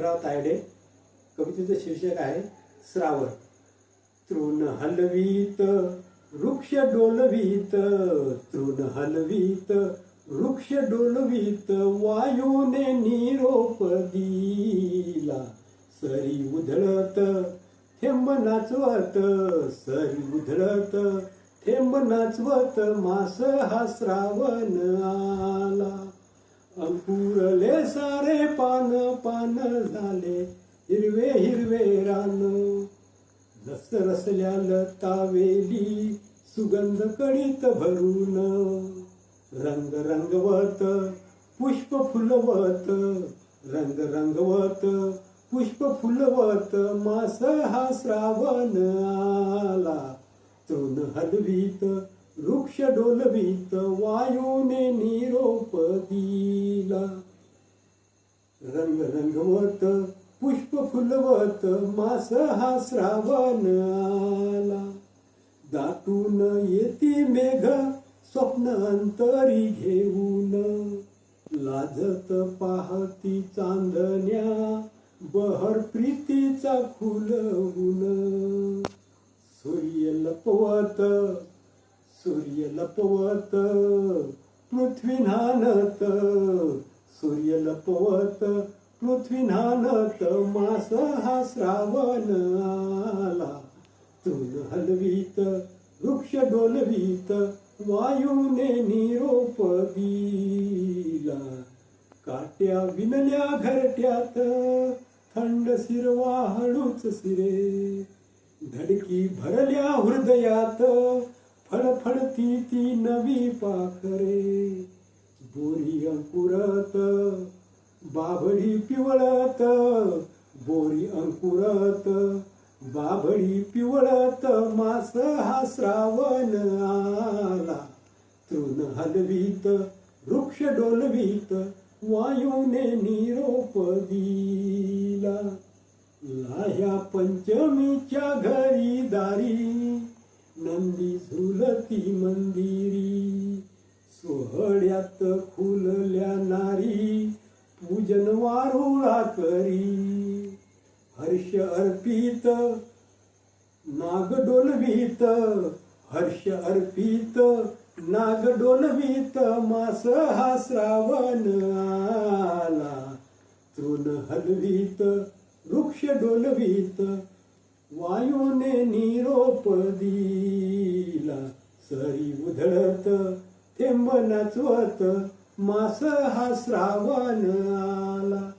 विनायकराव तायडे कवितेचं शीर्षक आहे श्रावण. तृण हलवीत वृक्ष डोलवीत तृण हलवीत वृक्ष डोलवीत वायूने निरोप दिला सरी उधळत थेंब नाचवत सरी उधळत थेंब नाचवत मास हा श्रावण आला. अंकुरले सारे पान पान झाले. हिरवे हिरवे रान. रस रसल्या लतावेली सुगंध कळीत भरून. रंग रंगवत पुष्प फुलवत रंग रंगवत पुष्प फुलवत मास हा श्रावण आला. तृण हलवीत वृक्ष डोलवीत वायूने निरोप दी फुलला रंग रंगवत पुष्प फुलवत मास हा श्रावण आला दाटून येते मेघ स्वप्न अंतरी घेऊन. लाजत पाहती चांदण्या बहर प्रीतीचा फुलवून. सूर्य लपवत सूर्य लपवत पृथ्वी नानत सूर्य लपवत पृथ्वीनानत मास हा श्रावण आला. तृण हलवीत वृक्ष डोलवीत वायूने निरोप दिला. काट्या विनल्या घरट्यात थंड शिरवा हळूच सिरे धडकी भरल्या हृदयात फडफडती ती नवी पाखरे. बोरी अंकुरत बाभळी पिवळत बोरी अंकुरत बाभळी पिवळत मास हा श्रावण आला. तृण हलवीत वृक्ष डोलवीत वायूने निरोप दिला. लाह्या पंचमीच्या घरी दारी नंदी झुलती मंदिरी. सोहळ्यात खुलल्या नारी पूजन वारुळा करी. हर्ष अर्पित नाग डोलवीत हर्ष अर्पित नाग डोलवीत मास हा श्रावण आला. तृण हलवीत वृक्ष डोलवीत. वायूने निरोप दिला. सरी उधळत थेंब नाचवत मास हा श्रावण आला.